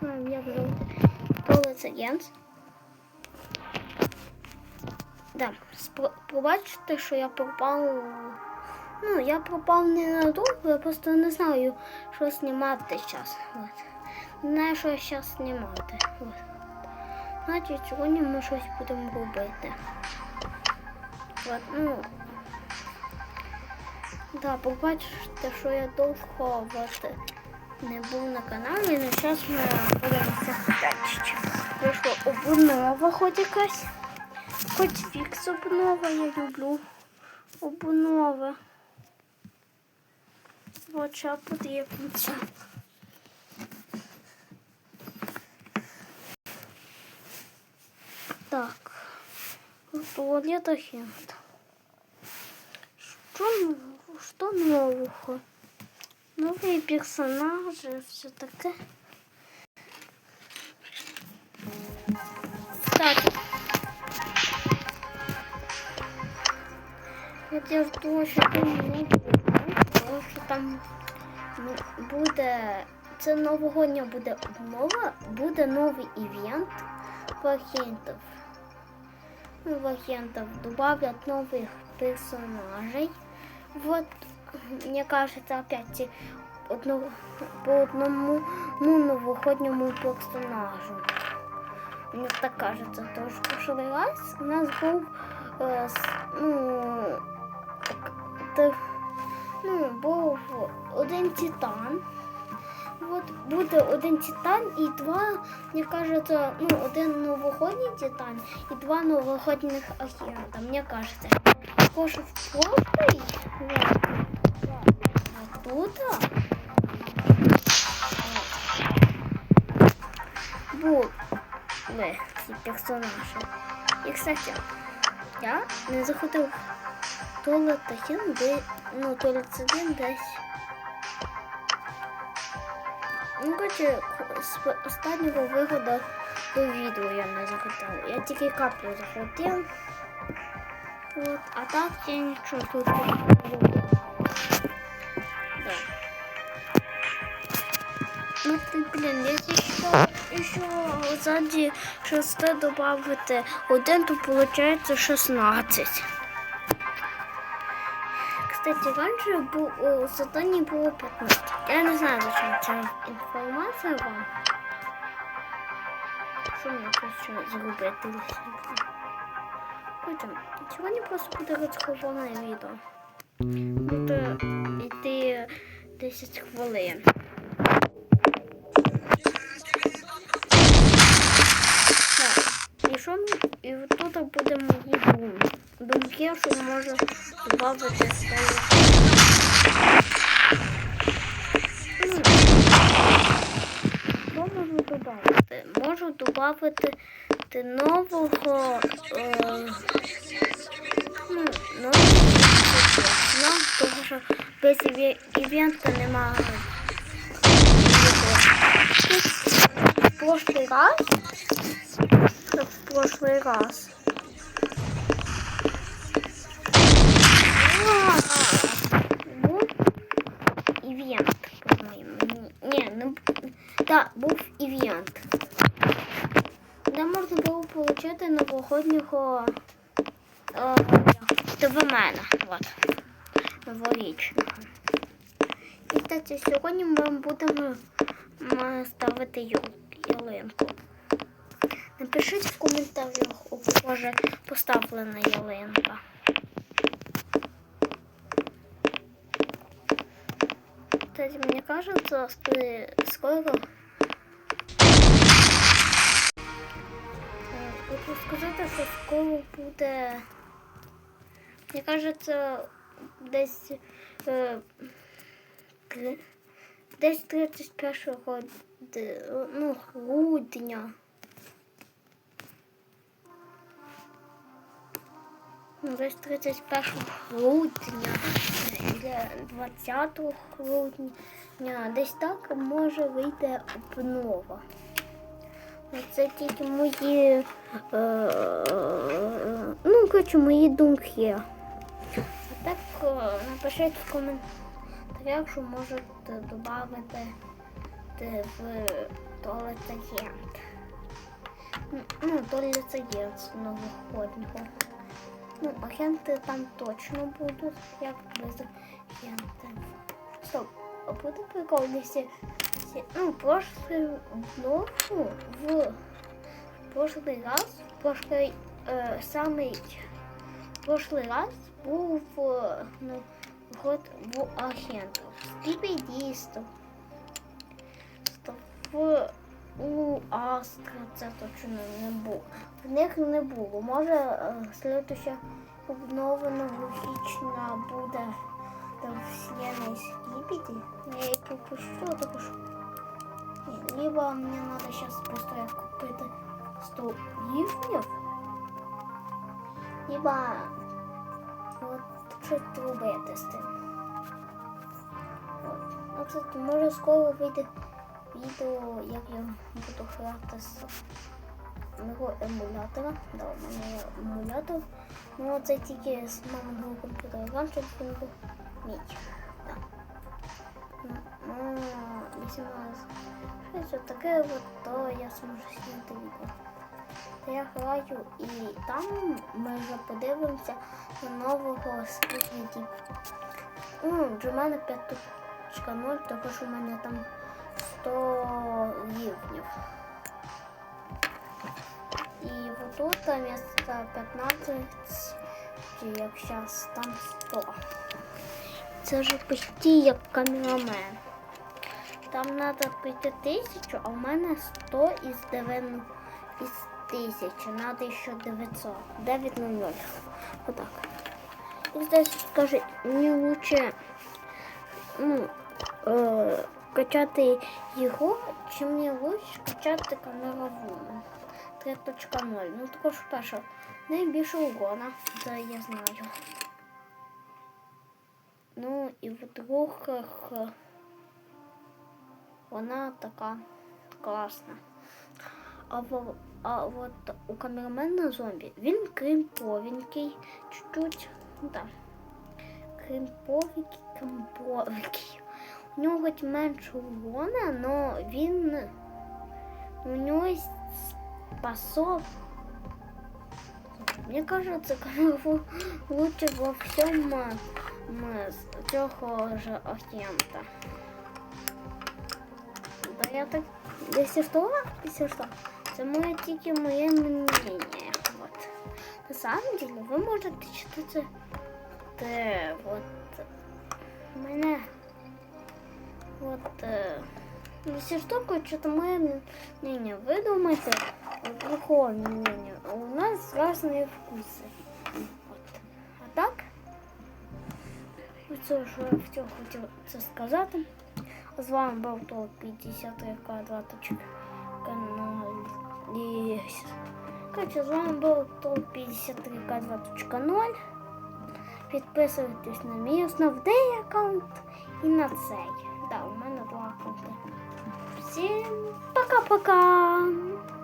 знаємо, як зовут Полицегенс. Да, спро- пробачте, що я пропав. Ну, я пропав ненадовго, я просто не знаю, що знімати зараз. От. Не знаю, що зараз знімати. От. Значить, сьогодні ми щось будемо робити. От, ну. Да, побачите, що я довго от, не був на каналі, але зараз ми подивимося далі. Вийшла обнова хоч якась. Хоч фікс обнова, я люблю. От що подивимося. Так, туалета хент. Что, что нового? Новые персонажи, все таке. Кстати, я жду, що там тому що там буде. Це новогодня буде обнова, буде новий івент в агентів. Ну, в агентов добавят новых персонажей. Вот, мне кажется, опять те- одно- по одному ну, новогоднему персонажу. Мне так кажется, то что в прошлый раз у нас был э, с- ну, так, та- ну, був один титан. От буде один титан і два, мені кажется, ну, один новогодній титан і два новогодніх агента. Мені кажется. Також в прошлый вот, вот тут були ці персонажі. І, кстати, я не заходив в туалет один, де, ну, туалет один десь Ну, короче, з останнього виходу до відео я не захотіла. Я тільки каплю захотів. От, а так я нічого тут не буду. Блін, якщо ще, ззаді шосте додати один, то виходить 16. Кстати, раньше был, о, задание было 15. Я не знаю, зачем ця інформація вам. Що мені зробити лишенько. Потім, сьогодні просто буде розховане відео. Буде йти 10 хвилин. Так, і що ми- і тут буде мої думки. Що може додати свої. Ну, Що можу додати? Можу додати нового е, ну, нового ну, тому що без іве- івента немає. В прошлый раз, в прошлый раз, був івент, по-моєму. Ні, не б- да, був івент. Де можна було отримати новогоднього е, ТВ-мена. Новорічного. І, кстати, сьогодні ми будемо ставити ялинку. Напишіть в коментарях, у кого вже поставлена ялинка. Кстати, мне кажется, скоро... сказати, що скоро буде... Мені кажется, десь... Е, десь 31 ну, грудня. Ну, Десь 31 грудня, для 20 грудня, десь так може вийти обнова. Ну, Це тільки мої, е, ну, коротше, мої думки. А так е, напишіть в коментарях, що можете додати в то лицеєнт. Ну, то лицеєнт з новогоднього. Ну, агенти там точно будуть, як без агентів. Стоп, а буде прикол, якщо... всі- Ну, прошлый ну, ну, в прошлый раз, прошлый, э, самый прошлый раз був е, ну, год в агентів. Скібідістів. В у Астра це точно не було. В них не було. Може, е, слідуща обновлена графічна буде там вселенной Скибиди. Я її пропущу, тому що... Ні, либо мені треба зараз просто як купити 100 їхніх, либо от щось робити з тим. А, кстати, може скоро вийде відео, як я буду грати з мого емулятора. Да, у мене є емулятор. Ну це тільки з маминого комп'ютера щоб він був мій. Да. Ну, Ну, якщо у нас щось от таке, от, то я зможу зняти відео. Я граю і там ми вже подивимося на нового спутника. Ну, для мене 5.0, тому що у мене там 100 рівнів. І отут там вместо 15, чи як зараз, там 100. Це вже почти як камерамен. Там треба прийти тисячу, а в мене 100 із 9 із тисячі. Надо ще 900. 900. Отак. І здесь скажи, мені лучше ну, е, качати його, чи мені лучше качати камерову 3.0. Ну також перше, найбільше угона, це я знаю. Ну і в других вона така класна. А, в, а от у камерамена зомбі він кримповенький, чуть-чуть, ну так. Кримповенький, кримповенький. У нього хоч менше урона, но він у нього є способ. Мне кажется, лучше во всем м, з цього ж агента. Да я так, если что, если что, це моє тільки моє мнение. Вот. На самом деле, ви можете читати те, вот, мене, вот, е, если что, что-то моє мнение. Ви думаєте, плохое мнение. У нас разные вкусы. Вот. А так? Оце що я хотів, хотів це сказати. З вами був топ 53 квадраточок канал. І... Короче, з вами був топ 53 квадраточка 0. Підписуйтесь на мій основний аккаунт і на цей. Да, у мене два аккаунти. Всім пока-пока!